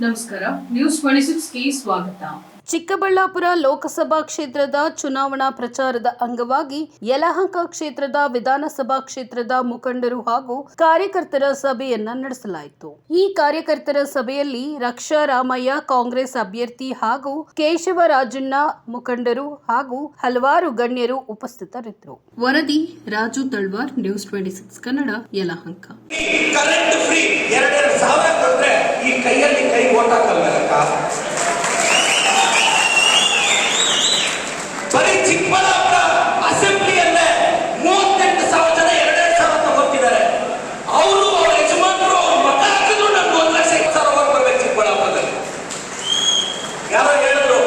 ನಮಸ್ಕಾರ. News twenty Chikkaballapur Lok Sabha ಕ್ಷೇತ್ರದ ಚುನಾವಣಾ ಪ್ರಚಾರದ ಅಂಗವಾಗಿ ಯಲಹಂಕ ಕ್ಷೇತ್ರದ ವಿಧಾನಸಭಾ ಕ್ಷೇತ್ರದ ಮುಖಂಡರು ಹಾಗೂ ಕಾರ್ಯಕರ್ತರ ಸಭೆಯನ್ನ ನಡೆಸಲಾಯಿತು. ಈ ಕಾರ್ಯಕರ್ತರ ಸಭೆಯಲ್ಲಿ ರಕ್ಷಾ ರಾಮಯ್ಯ ಕಾಂಗ್ರೆಸ್ ಅಭ್ಯರ್ಥಿ ಹಾಗೂ ಕೇಶವ ರಾಜಣ್ಣ ಮುಖಂಡರು ಹಾಗೂ ಹಲವಾರು ಗಣ್ಯರು ಉಪಸ್ಥಿತರಿದ್ದರು. ವರದಿ Raju Talwar news twenty six Kannada, Yelahanka current free ಎರಡೆರಡು ಸಾವಿರ ಕೊಟ್ರೆ ಈ ಕೈಯಲ್ಲಿ ಕೈ ಓಟ್ ಬರೀ ಚಿಕ್ಕಬಳ್ಳಾಪುರ ಅಸೆಂಬ್ಲಿಯಲ್ಲೇ ಮೂವತ್ತೆಂಟು ಸಾವಿರ ಜನ ಎರಡೆರಡು ಸಾವಿರ ತಗೋತಿದ್ದಾರೆ ಅವರು, ಅವ್ರ ಯಜಮಾನರು, ಅವ್ರ ಮತ ಹಾಕಿದ್ರು ನಮ್ಗೆ ಒಂದು ಲಕ್ಷ ಇಪ್ಪತ್ತು ಸಾವಿರ ಬರ್ಬೇಕು ಚಿಕ್ಕಬಳ್ಳಾಪುರದಲ್ಲಿ. ಯಾರೋ ಹೇಳಿದ್ರು,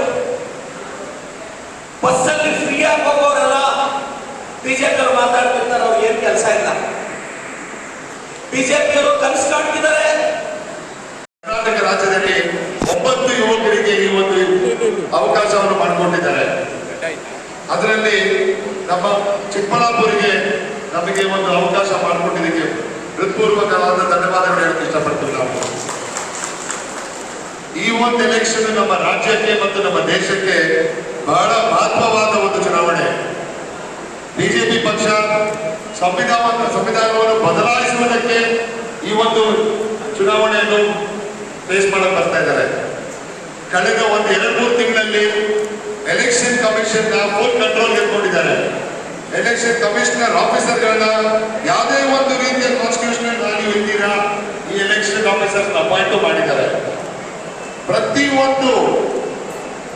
ಬಸ್ಸಲ್ಲಿ ಫ್ರೀಯಾಗಿ ಹೋಗೋರೆಲ್ಲ ಬಿಜೆಪಿ ಅವ್ರು ಮಾತಾಡ್ತಿರ್ತಾರೆ, ಅವ್ರು ಏನ್ ಕೆಲಸ ಇಲ್ಲ. ಬಿಜೆಪಿಯವರು ಕನಸು ಕಾಣ್ತಿದ್ದಾರೆ. ಚಿಕ್ಕಬಳ್ಳಾಪುರಿಗೆ ನಮಗೆ ಒಂದು ಅವಕಾಶ ಮಾಡಿಕೊಟ್ಟಿದ್ದಕ್ಕೆ ಹೃತ್ಪೂರ್ವಕವಾದ ಧನ್ಯವಾದಗಳು ಹೇಳಕ್ಕೆ ಇಷ್ಟಪಡ್ತೀವಿ ನಾವು. ಈ ಒಂದು ಎಲೆಕ್ಷನ್ ನಮ್ಮ ರಾಜ್ಯಕ್ಕೆ ಮತ್ತು ನಮ್ಮ ದೇಶಕ್ಕೆ ಬಹಳ ಮಹತ್ವವಾದ ಒಂದು ಚುನಾವಣೆ. ಬಿಜೆಪಿ ಪಕ್ಷ ಸಂವಿಧಾನ ಸಂವಿಧಾನವನ್ನು ಬದಲಾಯಿಸುವುದಕ್ಕೆ ಈ ಒಂದು ಚುನಾವಣೆಯನ್ನು ಫೇಸ್ ಮಾಡಕ್ ಬರ್ತಾ ಇದ್ದಾರೆ. ಕಳೆದ ಒಂದು ಎರಡು ಮೂರು ತಿಂಗಳಲ್ಲಿ ಎಲೆಕ್ಷನ್ ಕಮಿಷನ್ ಫುಲ್ ಕಂಟ್ರೋಲ್ ಇಟ್ಕೊಂಡಿದ್ದಾರೆ ಎಲೆಕ್ಷನ್ ಕಮಿಷನರ್ ಆಫೀಸರ್ಗಳನ್ನ ಯಾವುದೇ ಒಂದು ರೀತಿಯ ಕಾನ್ಸ್ಟಿಟ್ಯೂಷನಲ್ ವ್ಯಾಲ್ಯೂ ಇದ್ದೀರಾ ಈ ಎಲೆಕ್ಷನ್ ಆಫೀಸರ್ ಅಪಾಯಿಂಟ್ ಮಾಡಿದ್ದಾರೆ. ಪ್ರತಿ ಪ್ರತಿಯೊಂದು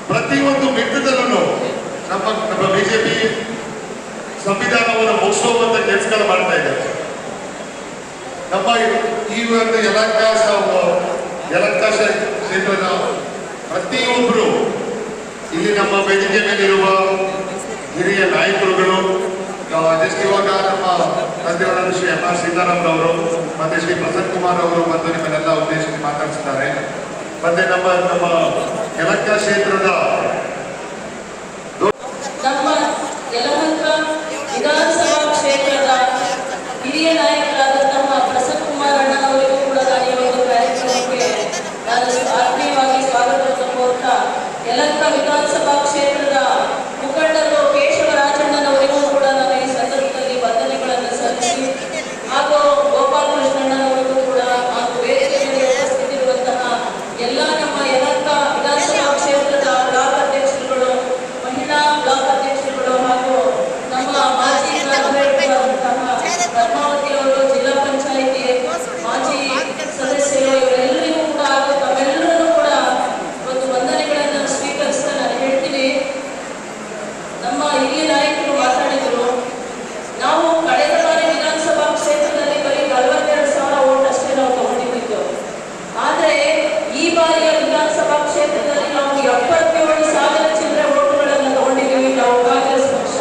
ಪ್ರತಿಯೊಂದು ಮೆಟ್ಟದಲ್ಲೂ ನಮ್ಮ ನಮ್ಮ ಬಿಜೆಪಿ ಸಂವಿಧಾನವನ್ನು ಮುಗಿಸುವಂತ ಕೆಲಸಗಳು ಮಾಡ್ತಾ ಇದ್ದಾರೆ. ನಮ್ಮ ಈ ಒಂದು ಯಲಂಕಾಶ ಯಲಂಕಾಶ ಕ್ಷೇತ್ರದ ಪ್ರತಿಯೊಬ್ಬರು ಇಲ್ಲಿ ನಮ್ಮ ವೇದಿಕೆ ಮೇಲಿರುವ ಹಿರಿಯ ನಾಯಕರುಗಳು ಜಸ್ಟ್ ಇವಾಗ ನಮ್ಮ ತಂದೆಯವರಾದ ಶ್ರೀ ಎಂ ಆರ್ ಸೀತಾರಾಮರವರು ಮತ್ತೆ ಶ್ರೀ ಪ್ರಸನ್ನ ಕುಮಾರ್ ಅವರು ಬಂದು ನಿಮ್ಮನ್ನೆಲ್ಲ ಉದ್ದೇಶಿಸಿ ಮಾತಾಡಿಸಿದ್ದಾರೆ. ಮತ್ತೆ ನಮ್ಮ ನಮ್ಮ ಕೆಲಕ ಕ್ಷೇತ್ರದ ನಮ್ಮ ಯಲಹಂಕ ವಿಧಾನಸಭಾ ಕ್ಷೇತ್ರದ ಹಿರಿಯ ನಾಯಕರಾದಂತಹ ಪ್ರಸನ್ನ ಕುಮಾರ್ ಅಣ್ಣನವರಿಗೂ ಕೂಡ ನಾನು ಈ ಒಂದು ಕಾರ್ಯಕ್ರಮಕ್ಕೆ ನಾನು ಆತ್ಮೀಯವಾಗಿ ಸ್ವಾಗತವನ್ನು ಕೋರ್ತಾ ಯಲಹಂಕ ವಿಧಾನಸಭಾ ಕ್ಷೇತ್ರದ ಮುಖಂಡರು ಕೇಶವರಾಜಣ್ಣನವರಿಗೂ ಕೂಡ ನಾನು ಈ ಸಂದರ್ಭದಲ್ಲಿ ವಂದನೆಗಳನ್ನು ಸಲ್ಲಿಸಿ ಹಾಗೂ ಗೋಪಾಲಕೃಷ್ಣಣ್ಣನವರಿಗೂ ಕೂಡ ಹಾಗೂ ವೇದಿಕೆ ಮೇಲೆ ಉಪಸ್ಥಿತಿರುವಂತಹ ಎಲ್ಲ ನಮ್ಮ ಯಲಹಂಕ ವಿಧಾನಸಭಾ ಕ್ಷೇತ್ರದ ಬ್ಲಾಕ್ ಅಧ್ಯಕ್ಷರುಗಳು ಮಹಿಳಾ ಬ್ಲಾಕ್ ಅಧ್ಯಕ್ಷರುಗಳು ಹಾಗೂ ನಮ್ಮ ಮಾಜಿ ಕಾರ್ಪೊರೇಟರ್ಗಳಾದಂತಹ ಪದ್ಮಾವತಿ ಅವರು ಜಿಲ್ಲಾ ಪಂಚಾಯಿತಿ ಮಾಜಿ ಸದಸ್ಯರು ಇವರೆಲ್ಲರಿಗೂ ಕೂಡ ಹಾಗೂ ತಮ್ಮೆಲ್ಲರೂ ಕೂಡ ಒಂದು ವಂದನೆಗಳನ್ನು ಸ್ವೀಕರಿಸ್ತಾ ನಾನು ಹೇಳ್ತೀನಿ ನಮ್ಮ ಹಿರಿಯ ನಾಯಕರು ಮಾತಾಡಿದರು ನಾವು ಕಳೆದ ಬಾರಿ ವಿಧಾನಸಭಾ ಕ್ಷೇತ್ರದಲ್ಲಿ ಬರೀ ನಲವತ್ತೆರಡು ಸಾವಿರ ಓಟ್ ಅಷ್ಟೇ ನಾವು ತಗೊಂಡಿದ್ದು ಆದರೆ ಈ ಬಾರಿಯ ವಿಧಾನಸಭಾ ಕ್ಷೇತ್ರದಲ್ಲಿ ನಾವು ಎಪ್ಪತ್ತೇಳು ಸಾವಿರ ಚಿಲ್ಲರೆ ಓಟುಗಳನ್ನು ತಗೊಂಡಿದ್ದೀವಿ ನಾವು ಕಾಂಗ್ರೆಸ್ ಪಕ್ಷ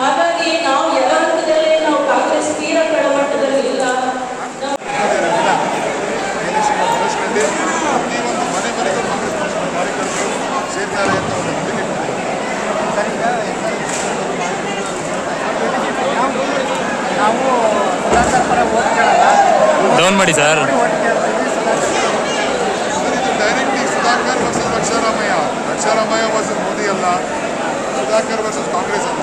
ಹಾಗಾಗಿ ನಾವು ಎಲ್ಲ ಹಂತದಲ್ಲಿ ನಾವು ಕಾಂಗ್ರೆಸ್ ತೀರ ಕೆಳಮಟ್ಟದಲ್ಲಿ ಇಲ್ಲ ನಾವು ಎಲೆಕ್ಷನ್ ಬರೋಷ್ಟರಲ್ಲಿ ಈ ಒಂದು ಮನೆ ಮನೆಗೂ ಕಾಂಗ್ರೆಸ್ ಪಕ್ಷದ ಕಾರ್ಯಕರ್ತರು ಸೇರ್ತಾರೆ ಅಂತ ಒಂದು ನಂಬಿಕೆ ಬಂದಿದೆ. ನಾವು ಸುಧಾಕರ್ ಪರ ಓಟ್ ಕೇಳಲ್ಲ ಡೌನ್ ಮಾಡಿ ಸರ್ ಅಕ್ಷರಾಮಯ್ಯ ರಕ್ಷಾರಾಮಯ್ಯ ವರ್ಸಸ್ ಮೋದಿ ಅಲ್ಲ. ಸುಧಾಕರ್ ವರ್ಸಸ್ ಕಾಂಗ್ರೆಸ್ ಅಲ್ಲ.